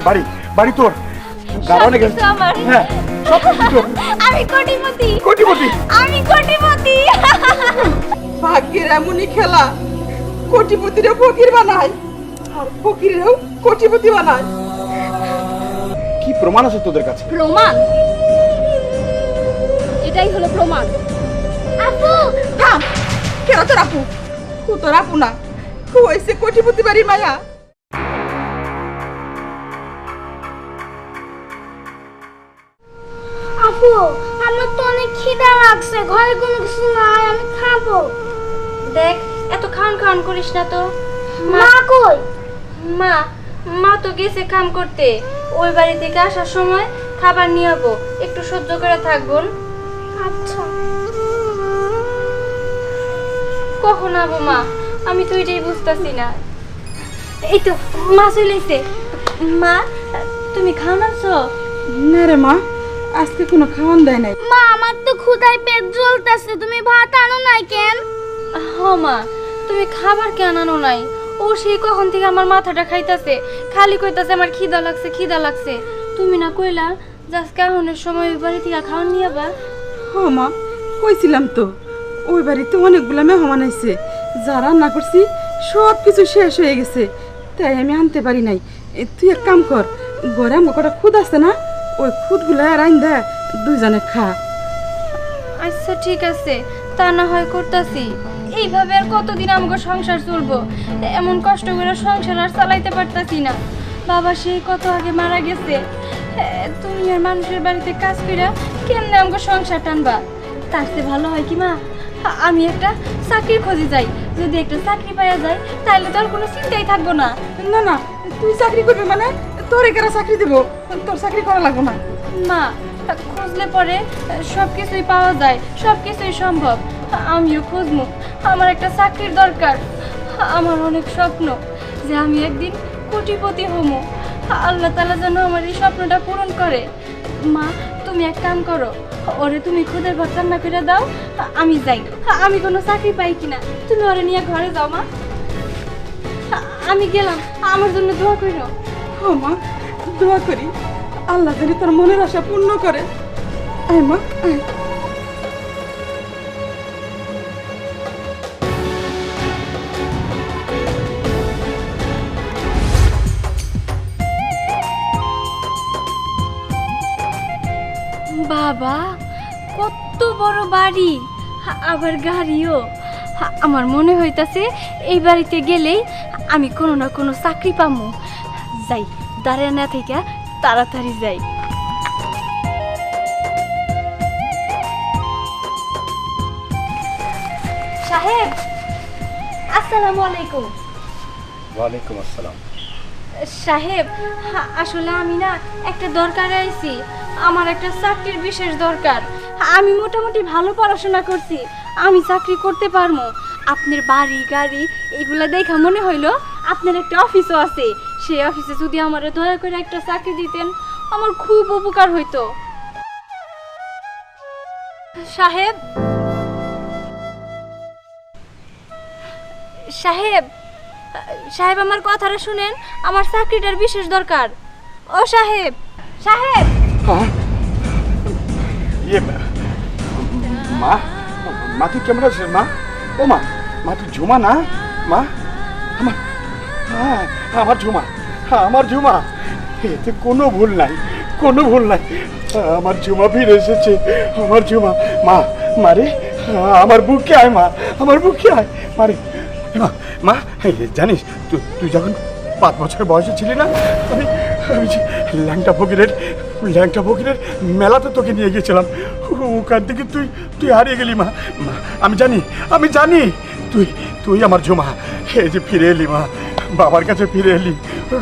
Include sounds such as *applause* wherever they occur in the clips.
বাড়ি? বাড়ি তোর? হ্যাঁ সব কিছু তোর। আমি কোটিপতি। কোটিপতি? আমি কোটিপতি। ভাগ্যের এমনই খেলা। ফকির বানায় আর ফকিরেও কোটিপতি বানায়। কি প্রমাণ আছে তোদের কাছে? প্রমাণ? এটাই হলো প্রমাণ। আপু থাম। কেন তোর আপু? ও তোর আপু না। ও কোটিপতি বাড়ির মায়া। আপু আমার তো অনেক খিদা লাগছে ঘরে কোনো কিছু নাই আমি খাব। দেখ এত খান খান করিস না তো। মা কই? মা মা তো গেছে কাম করতে। ওই বাড়ি থেকে আসার সময় খাবার নিয়ে যাব একটু সহ্য করে থাকব আচ্ছা। কখন আবো মা? আমি তো এটাই বুঝতেছি না। এই তো মা চলেছে মা তুমি খাও নাছো না রে মা আজকে কোনো খাওয়ান দেয় নাই। মা আমার তো ক্ষুধায় পেট জ্বলতেছে। তুমি ভাত আনো নাই কেন? হ মা তুমি খাবার কেন আনো নাই? ও সেই কখন থেকে আমার মাথাটা খাইতাছে। খালি কইতাছে আমার খিদা লাগছে খিদা লাগছে। তুমি না কইলা জাস কাহনের সময় ওই বাড়ি থেকে খাওয়ান নিয়ে বা হ মা কইছিলাম তো। ওই বাড়িতে অনেকগুলা মেহমান আইছে। যা রান্না করছি সব কিছু শেষ হয়ে গেছে। তাই আমি আনতে পারি নাই। এ, তুই এক কাম কর আমার কটা খুদ আছে না ওই খুদগুলা রাইন দে দুইজনে খা। আচ্ছা ঠিক আছে। তা না হয় করতাছি। এইভাবে আর কতদিন আমাকে সংসার চলবো? এমন কষ্ট করে সংসার আর চালাইতে পারতাছি না। বাবা সেই কত আগে মারা গেছে। তুমি আর মানুষের বাড়িতে কাজ করে কেমনে আমাকে সংসার টানবা? তার চেয়ে ভালো হয় কি মা? আমি একটা চাকরির খোঁজে যাই। যদি একটা চাকরি পাওয়া যায় তাহলে তো আর কোনো চিন্তাই থাকব না। না না তুই চাকরি করবি মানে? তোর একারা চাকরি দেবো, তোর চাকরি করা লাগবো না। মা খুঁজলে পরে সব কিছুই পাওয়া যায় সব কিছুই সম্ভব। আমিও খুঁজবো আমার একটা চাকরির দরকার। আমার অনেক স্বপ্ন যে আমি একদিন কোটিপতি হমো। আল্লাহ তালা যেন আমার এই স্বপ্নটা পূরণ করে। মা, তুমি এক কাম করো, ওরে তুমি খুদের ভাত রান্না করে দাও, আমি যাই। আমি কোনো চাকরি পাই কিনা, তুমি ওরে নিয়ে ঘরে যাও মা। আমি গেলাম, আমার জন্য দোয়া করো ও মা, দোয়া করি। আল্লাহ জানি তোর মনের আশা পূর্ণ করে। আয় মা, আয়। বাবা, কত বড় বাড়ি। আবার গাড়িও। আমার মনে হইতাছে এই বাড়িতে গেলেই আমি কোনো না কোনো চাকরি পামু। যাই দাঁড়িয়ে না থেকে তাড়াতাড়ি যাই। সাহেব আসসালামু আলাইকুম। ওয়ালাইকুম আসসালাম। সাহেব হা- আসলে আমি না একটা দরকারে আইছি। আমার একটা চাকরির বিশেষ দরকার। আমি মোটামুটি ভালো পড়াশোনা করছি। আমি চাকরি করতে পারব। আপনার বাড়ি গাড়ি এগুলা দেখা মনে হইল? আপনার একটা অফিসও আছে। সেই অফিসে যদি আমার দয়া করে একটা চাকরি দিতেন, আমার খুব উপকার হইতো। সাহেব? সাহেব? সাহেব, আমার কথাটা শুনেন। আমার চাকরিটার বিশেষ দরকার। ও সাহেব! সাহেব! হ্যাঁ ইয়ে মা? মা? তুই কেমন আছিস, মা? ও মা মা, তুই ঝুমা না? মা? আমার হ্যাঁ আমার ঝুমা হ্যাঁ, আমার ঝুমা। এতে কোনো ভুল নাই কোনো ভুল নাই। আমার ঝুমা ফিরে এসেছে আমার ঝুমা। মা মারে আমার বুকে আয় মা আমার বুকে আয়। মারে মা মা জানিস তুই যখন পাঁচ বছর বয়সে ছিলি না আমি ল্যাংটা ফকিরের ল্যাংটা ফকিরের মেলাতে তোকে নিয়ে গিয়েছিলাম ওখান থেকে তুই তুই হারিয়ে গেলি মা। মা, আমি জানি আমি জানি তুই তুই আমার ঝুমা এই যে ফিরে এলি মা। বাবার কাছে ফিরে এলি,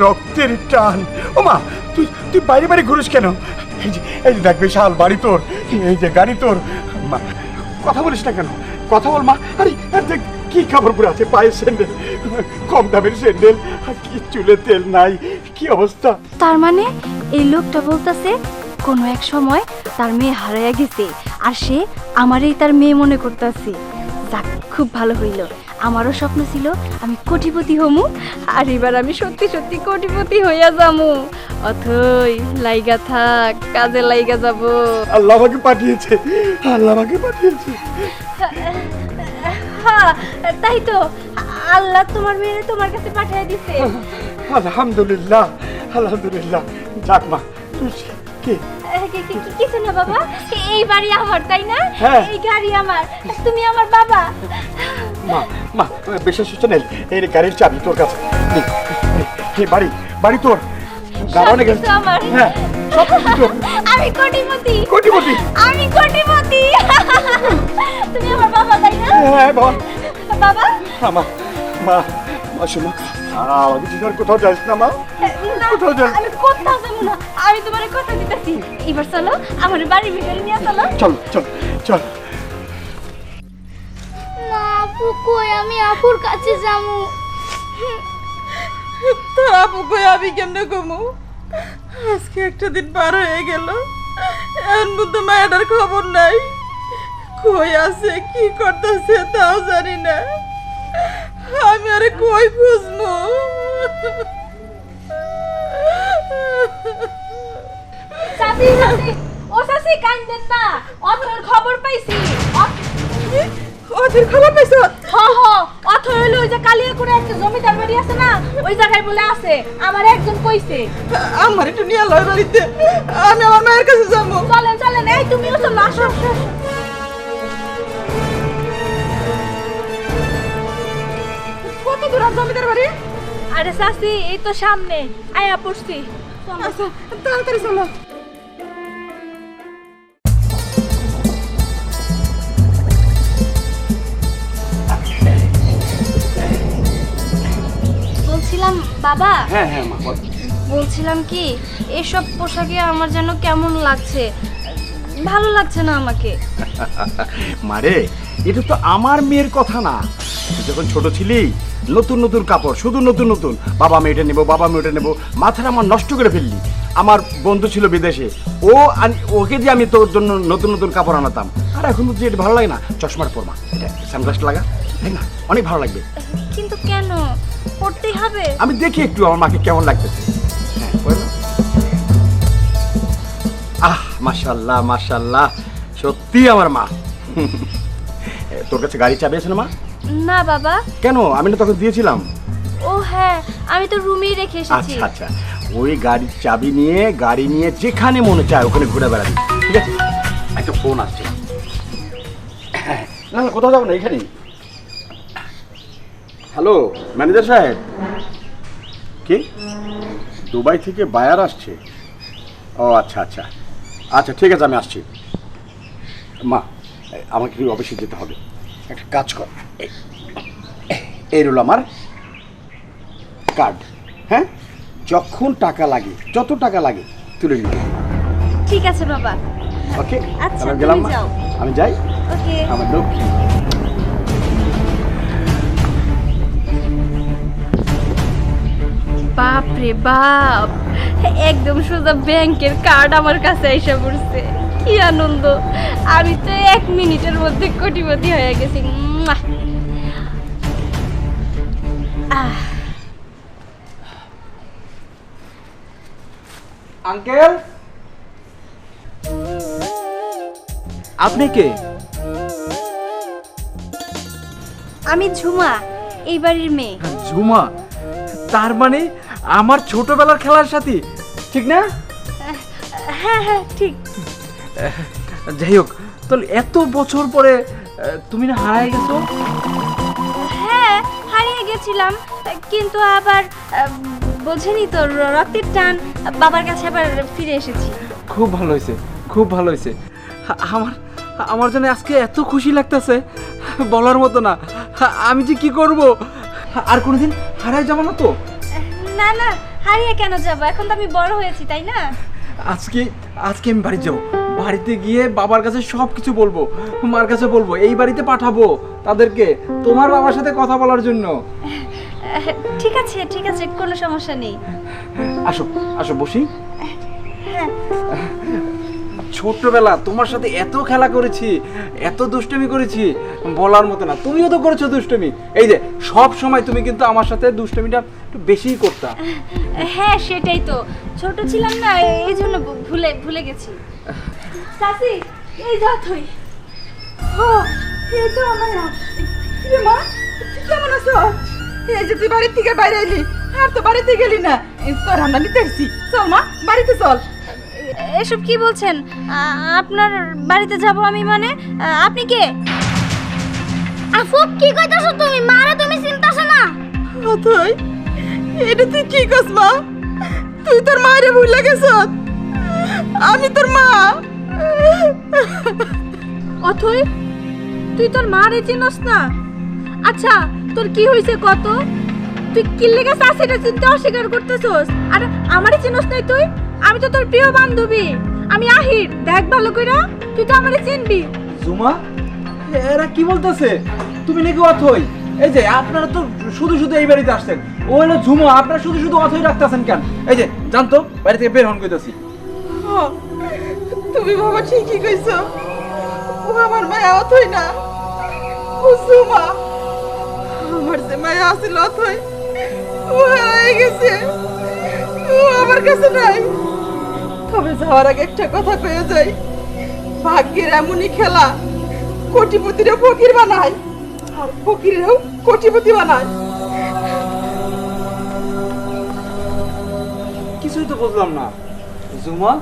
রক্তের টান। ও মা তুই তুই বাইরে বাইরে ঘুরিস কেন? এই যে এই যে দেখ বিশাল বাড়ি তোর, এই যে গাড়ি তোর। মা, কথা বলিস না কেন? কথা বল, মা। আরে দেখ, কি কাপড় পরে আছে পায়ে স্যান্ডেল। কম দামের স্যান্ডেল কি চুলে তেল নাই, কি অবস্থা? তার মানে এই লোকটা বলতেছে, কোনো এক সময় তার মেয়ে হারাইয়া গেছে, আর সে আমারই তার মেয়ে মনে করতেছে। যাক, খুব ভালো হইল। আমারও স্বপ্ন ছিল আমি কোটিপতি হমু আর এবার আমি সত্যি সত্যি কোটিপতি হইয়া যামু। অথই লাইগা থাক কাজে লাইগা যাব। আল্লাহ আমাকে পাঠিয়েছে আল্লাহ আমাকে পাঠিয়েছে। হ্যাঁ তাই তো। আল্লাহ তোমার মেয়ে তোমার কাছে পাঠিয়ে দিছে। আলহামদুলিল্লাহ আলহামদুলিল্লাহ। যাক মা কি- কিছু না বাবা? এই বাড়ি আমার তাই না? হ্যাঁ। এই গাড়ি আমার। তুমি আমার বাবা। মা মা বিশেষ হচ্ছে নেই। এই গাড়ির চাবি তোর কাছে। নে, বাড়ি বাড়ি তোর। গাড়ি অনেক হ্যাঁ সব কিছু আমি কোটিপতি। কোটিপতি। আমি কোটিপতি। তুমি আমার বাবা তাই না? হ্যাঁ বাবা। বাবা? মা মা মা শোনো। আমাকে চিনার কোথাও যাস না মা। কোথাও যাস। আমি কোথাও যাব না। আমি তোমার কথা দিতেছি। এবার চলো আমার বাড়ির ভিতরে নিয়ে চলো। চল চল চল। কই? আমি আপুর কাছে যাব। তোর আপু কই? আমি কেমনে কমু আজকে একটা দিন পার হয়ে গেল। এখন বুদ্ধ মায়াটার খবর নাই। কই আছে কি করতেছে তাও জানি না। আমি আরে কই খুঁজবো চাচি চাচি ও চাচি কান্দেন না। অথর খবর পাইছি। ওদের খবর পাইছ? হ হ অথর হইল ওই যে কালিয়াকুড়ে একটা জমিদার বাড়ি আছে না ওই জায়গায় বলে আছে আমার একজন কইছে। আমার একটু নিয়ে লয় বাড়িতে আমি আমার মায়ের কাছে যাব। চলেন চলেন এই তুমিও চলো আসো। কত দূর জমিদার বাড়ি? আরে চাচি এই তো সামনে আয়া পড়ছি। তাড়াতাড়ি চলো। বাবা? হ্যাঁ হ্যাঁ মা বল। বলছিলাম কি এসব পোশাকে আমার যেন কেমন লাগছে? ভালো লাগছে না আমাকে। *laughs* মারে এটা তো আমার মেয়ের কথা না। তুই যখন ছোট ছিলি নতুন নতুন কাপড় শুধু নতুন নতুন। বাবা আমি এটা নেব বাবা আমি ওটা নেব মাথাটা আমার নষ্ট করে ফেললি। আমার বন্ধু ছিল বিদেশে ও ওকে দিয়ে আমি তোর জন্য নতুন নতুন কাপড় আনাতাম। আর এখন বুঝছি এটা ভালো লাগে না। চশমার পরমা এটা সানগ্লাস লাগা। তাই না? অনেক ভালো লাগবে। কিন্তু কেন? পড়তেই হবে। আমি দেখি একটু আমার মাকে কেমন লাগতেছে। হ্যাঁ। আহ মাশাল্লাহ মাশাল্লাহ সত্যি আমার মা। তোর কাছে গাড়ি চাবি আছে না মা? না বাবা। কেন? আমি না তখন দিয়েছিলাম। ও হ্যাঁ আমি তো রুমেই রেখে এসেছি। আচ্ছা আচ্ছা। ওই গাড়ির চাবি নিয়ে গাড়ি নিয়ে যেখানে মনে চায় ওখানে ঘুরে বেড়াবি। ঠিক আছে? একটা ফোন আসছে। হ্যাঁ, না না কোথাও যাব না এখানেই। হ্যালো ম্যানেজার সাহেব। কি? দুবাই থেকে বায়ার আসছে। ও আচ্ছা আচ্ছা। আচ্ছা ঠিক আছে আমি আসছি। মা আমাকে একটু অফিসে যেতে হবে। একটা কাজ কর। এই- রইল আমার কার্ড হ্যাঁ? যখন টাকা লাগে যত টাকা লাগে তুলে নিবে। ঠিক আছে বাবা। ওকে আচ্ছা, গেলাম আমি যাই। ওকে আমার লক্ষ্মী। বাপ রে বাপ। একদম সোজা ব্যাংকের কার্ড আমার কাছে এসে পড়ছে। কি আনন্দ। আমি তো এক মিনিটের মধ্যে কোটিপতি হয়ে গেছি। আঙ্কেল? আপনি কে? আমি ঝুমা এই বাড়ির মেয়ে। ঝুমা? তার মানে আমার ছোটবেলার খেলার সাথী ঠিক না? হ্যাঁ হ্যাঁ ঠিক। যাই হোক তাহলে এত বছর পরে তুমি না হারাই গেছো? হ্যাঁ হারিয়ে গেছিলাম কিন্তু আবার বোঝেনি তো রক্তের টান বাবার কাছে আবার ফিরে এসেছি। খুব ভালো হয়েছে খুব ভালো হয়েছে। আমার আমার জন্য আজকে এত খুশি লাগতেছে বলার মতো না। আমি যে কি করব? আর কোনোদিন হারাই যাব না তো? না না হারিয়ে কেন যাব? এখন তো আমি বড় হয়েছি তাই না? আজকে আজকে আমি বাড়ি যাব। বাড়িতে গিয়ে বাবার কাছে সব কিছু বলব মার কাছে বলব এই বাড়িতে পাঠাবো তাদেরকে তোমার বাবার সাথে কথা বলার জন্য। ঠিক আছে ঠিক আছে কোনো সমস্যা নেই। আসো আসো বসি। ছোট্টবেলা তোমার সাথে এত খেলা করেছি, এত দুষ্টুমি করেছি, বলার মতো না। তুমিও তো করেছ দুষ্টুমি। এই যে, সব সময় তুমি কিন্তু আমার সাথে দুষ্টুমিটা একটু বেশিই করতা। হ্যাঁ সেটাই তো। ছোট ছিলাম না, এই জন্য ভুলে ভুলে গেছি। চাচি এই যা তুই। ও, এই তো আমার মা, তুই কেমন আছো? এই যে তুই বাড়ির থেকে বাইরে এলি, আর তো বাড়িতে গেলি না। তোর রান্না নিতে এসছি। চল মা, বাড়িতে চল। এসব কি বলছেন? আপনার বাড়িতে যাব আমি মানে? আপনি কে? আফু কি কইতাছো তুমি? মারে তুমি চিন্তাছো না? অথই এটা তুই কি কস মা? তুই তোর মায়ের ভুল গেছ আমি তোর মা। অথই তুই তোর মারে চিনস না? আচ্ছা তোর কি হয়েছে কত তুই কি লেগে শাশুড়ি চিনতে অস্বীকার করতেছস? আর আমারে চিনস নাই তুই? আমি তো তোর প্রিয় বান্ধবী। আমি আহির দেখ ভালো কইরা তুই তো আমারে চিনবি। জুমা এরা কি বলতেছে? তুমি নাকি অথই? এই যে আপনারা তো শুধু শুধু এই বাড়িতে আসছেন। ও হলো ঝুমো আপনারা শুধু শুধু অথই রাখতেছেন কেন? এই যে জানতো বাড়ি থেকে বের হন কইতাছি। ও, তুমি বাবা ঠিকই কইছো। ও আমার মায়া অথই না। ও সুমা আমার যে মায়া আছিল অথই ও হয়ে গেছে। ও আমার কাছে নাই। তবে যাওয়ার আগে একটা কথা কয়ে যাই। ভাগ্যের এমনই খেলা কোটিপতিরা ফকির বানায় আর ফকিরেও কোটিপতি বানায়। কিছুই তো বুঝলাম না। জুমা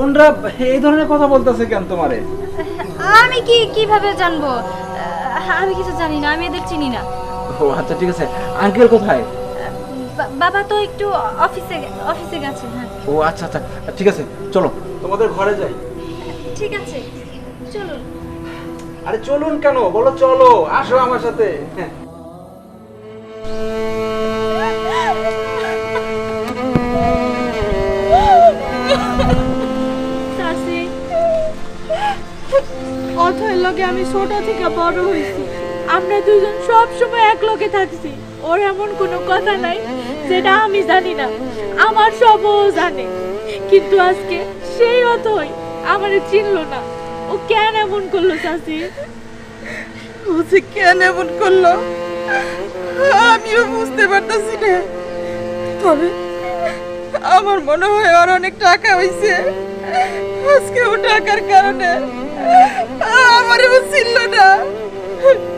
ওনরা এই ধরনের কথা বলতেছে কেন তোমারে? আমি কি কীভাবে জানব? আমি কিছু জানি না আমি এদের চিনি না। ও আচ্ছা ঠিক আছে। আঙ্কেল কোথায়? বাবা তো একটু অফিসে অফিসে গেছে হ্যাঁ। ও আচ্ছা আচ্ছা। ঠিক আছে চলো। তোমাদের ঘরে যাই। ঠিক আছে চলুন। আরে চলুন কেন? বলো চলো আসো আমার সাথে। হ্যাঁ অথয়ের লগে আমি ছোট থেকে বড় হয়েছি। আমরা দুজন সব সময় এক লগে থাকছি। ওর এমন কোনো কথা নাই যেটা আমি জানি না। আমার সব ও জানে। কিন্তু আজকে সেই অতই আমারে চিনলো না। ও কেন এমন করল চাষি ও যে কেন এমন করল? আমিও বুঝতে পারতেছি না। তবে আমার মনে হয় ওর অনেক টাকা হয়েছে আজকে ও টাকার কারণে আমারও ছিল না।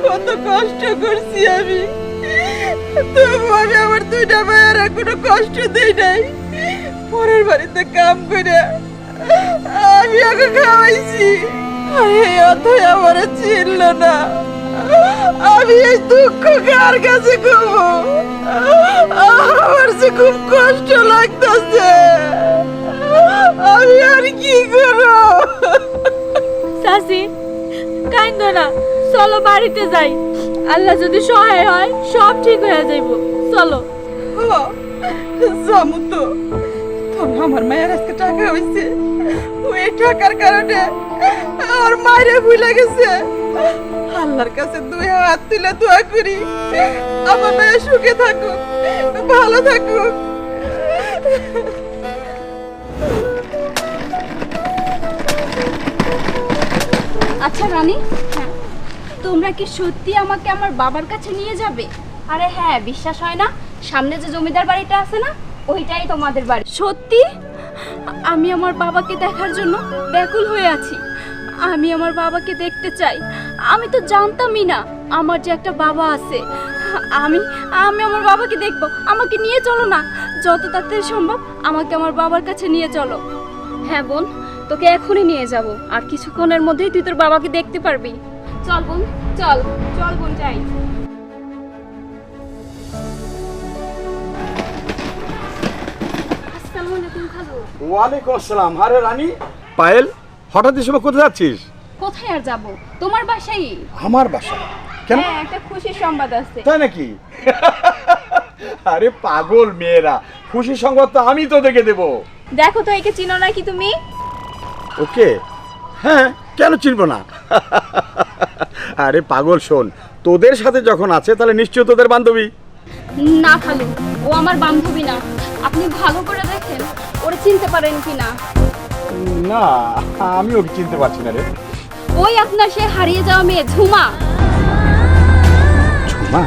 কত কষ্ট করছি আমি। আমি আমার দুইটা ভাইয়ের কোনো কষ্ট দেই নাই। পরের বাড়িতে কাম করে আমি ওকে খাওয়াইছি। আর অথই আমার ছিল না। আমি এই দুঃখ কার কাছে কব? আমার যে খুব কষ্ট লাগতেছে। আমি আর কি করব? চাষি কাইন্দ না, চলো বাড়িতে যাই। আল্লাহ যদি সহায় হয় সব ঠিক হয়ে যাইব। চলো। জামু তো তবে আমার মায়ের আজকে টাকা হয়েছে ওই টাকার কারণে আর মায়ের ভুলে গেছে। আল্লাহর কাছে দুই হাত তুলে দোয়া করি। আমার মায়ের সুখে থাকুক ভালো থাকুক। আচ্ছা রানী। তোমরা কি সত্যি আমাকে আমার বাবার কাছে নিয়ে যাবে? আরে হ্যাঁ বিশ্বাস হয় না। সামনে যে জমিদার বাড়িটা আছে না, ওইটাই তোমাদের বাড়ি। সত্যি? আমি আমার বাবাকে দেখার জন্য ব্যাকুল হয়ে আছি। আমি আমার বাবাকে দেখতে চাই। আমি তো জানতামই না আমার যে একটা বাবা আছে। আমি আমি আমার বাবাকে দেখব। আমাকে নিয়ে চলো না। যত তাড়াতাড়ি সম্ভব আমাকে আমার বাবার কাছে নিয়ে চলো। হ্যাঁ বোন, তোকে এখনই নিয়ে যাব। আর কিছুক্ষণের মধ্যেই তুই তোর বাবাকে দেখতে পারবি। চল বোন চল চল বোন যাই আসসালামু ওয়ালাইকুম আসসালাম। আরে রানী। পায়েল হঠাৎ কোথায় যাচ্ছিস? কোথায় আর যাব? তোমার বাসায়? আমার বাসা কেন? হ্যাঁ একটা খুশির সংবাদ আছে। তাই নাকি? *laughs* আরে পাগল মেয়েরা খুশি সংবাদ তো আমি তোদেরকে দেবো। দেখো তো একে চিনো নাকি তুমি? ওকে? হ্যাঁ কেন চিনবো না? *laughs* আরে পাগল শোন তোদের সাথে যখন আছে তাহলে নিশ্চয় তোদের বান্ধবী। না খালু ও আমার বান্ধবী না। আপনি ভালো করে দেখেন ওরে চিনতে পারেন কি না। না আমি ওকে চিনতে পারছি না রে। ওই আপনার সে হারিয়ে যাওয়া মেয়ে ঝুমা। ঝুমা?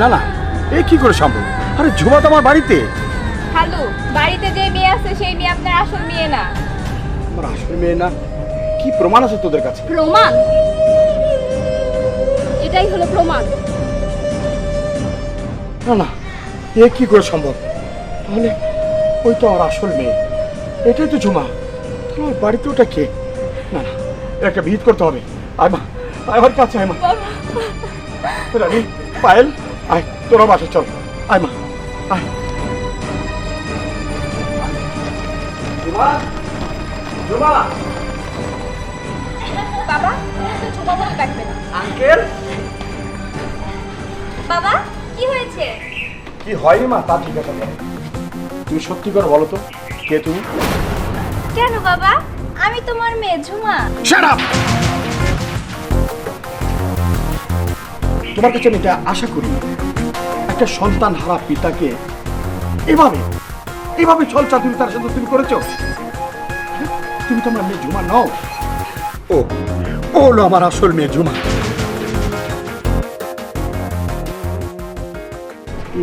না না এ কি করে সম্ভব? আরে ঝুমা তো আমার বাড়িতে। হ্যালো বাড়িতে যে মেয়ে আছে সেই মেয়ে আপনার আসল মেয়ে না। আমার আসলে মেয়ে না। কি প্রমাণ আছে তোদের কাছে? প্রমাণ? এটাই হলো প্রমাণ। না না এ কি করে সম্ভব? তাহলে ওই তো আমার আসল মেয়ে। এটাই তো ঝুমা তাহলে ওর বাড়িতে ওটা কে? না না একটা ভিত করতে হবে। আয় মা আয় আমার কাছে আয় মা। রানী পায়েল আয় তোরা বাসা চল। আয় মা আয়। ঝুমা ঝুমা আঙ্কেল? বাবা কি হয়েছে? কি হয়নি মা? তা ঠিক আছে তুমি সত্যি করে বলো তো কে তুমি? কেন বাবা? আমি তোমার মেয়ে ঝুমা। Shut up! তোমার কাছে আমি এটা আশা করি। একটা সন্তান হারা পিতাকে এভাবে এভাবে ছলচা তুমি তার সাথে তুমি করেছ? তুমি তোমার মেয়ে ঝুমা নও। ও ও হলো আমার আসল মেয়ে ঝুমা।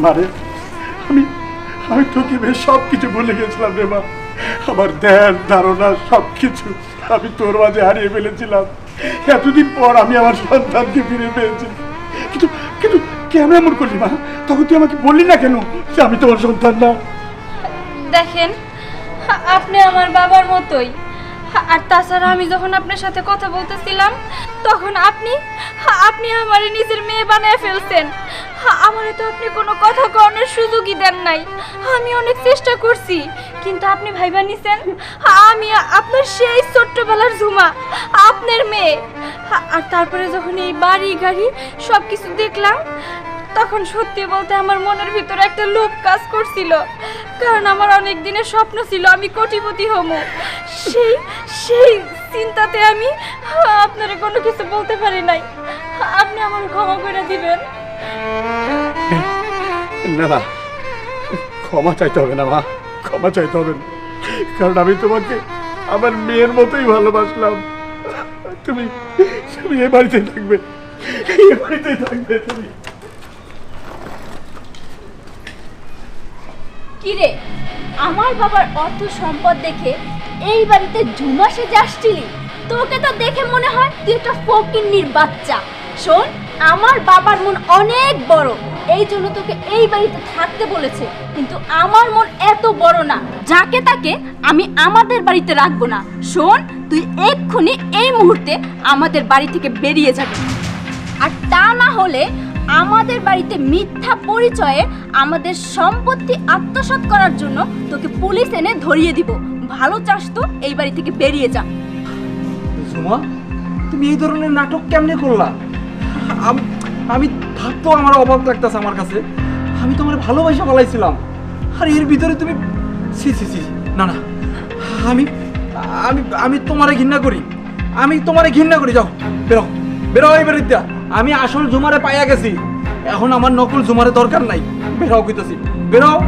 মারে আমি আমি তোকে বেশ সব কিছু ভুলে গেছিলাম রে মা। আমার ধ্যান, ধারণা সব কিছু আমি তোর মাঝে হারিয়ে ফেলেছিলাম। এতদিন পর আমি আমার সন্তানকে ফিরে পেয়েছি। কিন্তু কিন্তু কেন এমন করলি মা? তখন তুই আমাকে বললি না কেন যে আমি তোমার সন্তান না? দেখেন, আপনি আমার বাবার মতোই। আর তাছাড়া আমি যখন আপনার সাথে কথা বলতেছিলাম, তখন আপনি আপনি আমার নিজের মেয়ে বানায় ফেলছেন। আমারে তো আপনি কোনো কথা কওয়ানোর সুযোগই দেন নাই। আমি অনেক চেষ্টা করছি, কিন্তু আপনি ভাইবা নিছেন। আমি আপনার সেই ছোট্টবেলার ঝুমা, আপনার মেয়ে। আর তারপরে যখন এই বাড়ি গাড়ি সব কিছু দেখলাম, তখন সত্যি বলতে আমার মনের ভিতরে একটা লোভ কাজ করছিল। কারণ আমার অনেক দিনের স্বপ্ন ছিল আমি কোটিপতি হমু সেই সেই চিন্তাতে আমি আপনারে কোনো কিছু বলতে পারি নাই। আপনি আমার ক্ষমা করে দিবেন। না না ক্ষমা চাইতে হবে না মা ক্ষমা চাইতে হবে না। কারণ আমি তোমাকে আমার মেয়ের মতোই ভালোবাসলাম। তুমি তুমি এ বাড়িতে থাকবে এ বাড়িতে থাকবে তুমি। কিরে আমার বাবার অর্থ সম্পদ দেখে এই বাড়িতে ঝুমা সেজে আসছিলি, তোকে তো দেখে মনে হয় তুই একটা ফকিন্নির বাচ্চা। শোন, আমার বাবার মন অনেক বড়, এই জন্য তোকে এই বাড়িতে থাকতে বলেছে। কিন্তু আমার মন এত বড় না, যাকে তাকে আমি আমাদের বাড়িতে রাখব না। শোন, তুই এক্ষুনি এই মুহূর্তে আমাদের বাড়ি থেকে বেরিয়ে যাবি। আর তা না হলে আমাদের বাড়িতে মিথ্যা পরিচয়ে আমাদের সম্পত্তি আত্মসাৎ করার জন্য তোকে পুলিশ এনে ধরিয়ে দিব। ভালো চাস তো, এই বাড়ি থেকে বেরিয়ে যা। ঝুমা তুমি এই ধরনের নাটক কেমনে করলা? আম- থাকতো আমার অভাব লাগতেছে আমার কাছে। আমি তোমার ভালোবাসা বলাইছিলাম। আর এর ভিতরে তুমি সি সি সি না না। আমি আমি আমি তোমারে ঘৃণা করি। আমি তোমারে ঘৃণা করি, যাও, বেরো। বেরো এই বেরিদ্যা আমি আসল ঝুমারে পাইয়া গেছি। এখন আমার নকল ঝুমারে দরকার নাই। বেরাও কইতাছি। বেরাও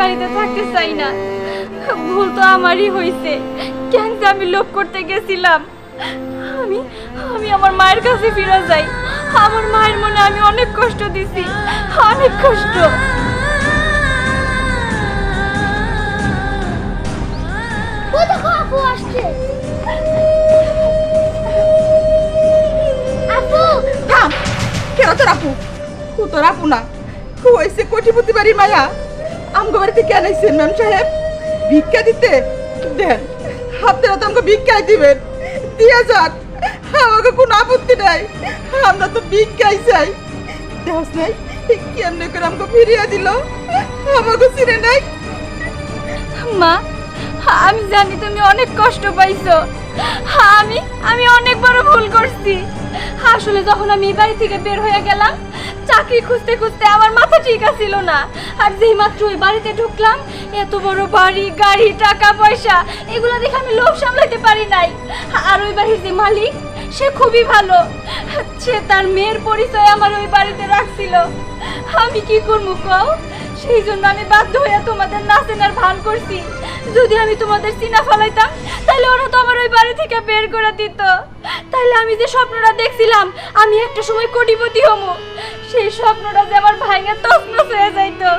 বাড়িতে থাকতে চাই না। ভুল তো আমারই হয়েছে কেন যে আমি লোভ করতে গেছিলাম। আমি আমি আমার মায়ের কাছে ফিরে যাই। আমার মায়ের মনে আমি অনেক কষ্ট দিছি। অনেক কষ্ট। ও আপু আসছে। আপু! থাম। কেন তোর আপু? ও তোর আপু না। হয়েছে কোটিপতি বাড়ি মায়া? আমগো বাড়িতে কেন আইছেন ম্যাম সাহেব? ভিক্ষা দিতে? দেন, আপনারা তো আমাকে ভিক্ষাই দিবেন। দিয়ে যান আমাকে কোনো আপত্তি নাই। আমরা তো ভিক্ষাই চাই। দেখ নাই কেমনে করে আমাকে ফিরিয়ে দিল? আমাকে চিনে নাই। মা, আমি জানি তুমি অনেক কষ্ট পাইছো। আমি আমি অনেক বড় ভুল করছি। আসলে যখন আমি এই বাড়ি থেকে বের হয়ে গেলাম চাকরি খুঁজতে খুঁজতে আমার মাথা ঠিক আছিল না। আর যেই মাত্র ওই বাড়িতে ঢুকলাম, এত বড় বাড়ি, গাড়ি, টাকা, পয়সা, এগুলো দেখে আমি লোভ সামলাতে পারি নাই। আর ওই বাড়ির যে মালিক, সে খুবই ভালো। সে তার মেয়ের পরিচয় আমার ওই বাড়িতে রাখছিল। আমি কি করব কও? সেই জন্য আমি বাধ্য হয়ে তোমাদের নাচেনার ভান করছি। যদি আমি তোমাদের চিনা ফলাইতাম, তাহলে ওরা তো আমার ওই বাড়ি থেকে বের করে দিত। তাহলে আমি যে স্বপ্নটা দেখছিলাম, আমি একটা সময় কোটিপতি হমু। সেই স্বপ্নটা যে আমার ভাইয়ের তছনছ হয়ে যাইতো,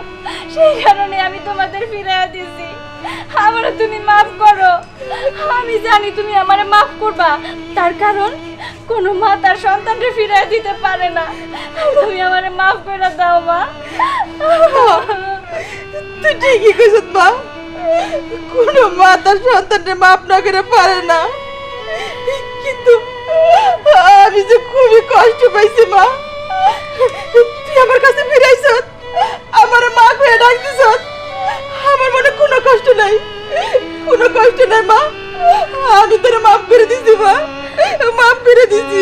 সেই কারণে আমি তোমাদের ফিরিয়ে দিছি। আমারে তুমি মাফ করো। আমি জানি তুমি আমারে মাফ করবা। তার কারণ, কোনো মা তার সন্তানকে ফিরিয়ে দিতে পারে না। তুমি আমারে মাফ করে দাও, মা। তুই ঠিকই কইছত মা। কোনো মা তার সন্তানকে মাপ না করে পারে না। কিন্তু আমি যে খুবই কষ্ট পাইছি, মা। তুই আমার কাছে ফিরাইছ আমার মা করে ডাক আমার মনে কোনো কষ্ট নাই, কোনো কষ্ট নাই মা। আমি তোর মাফ করে দিছি মা, মাফ করে দিছি।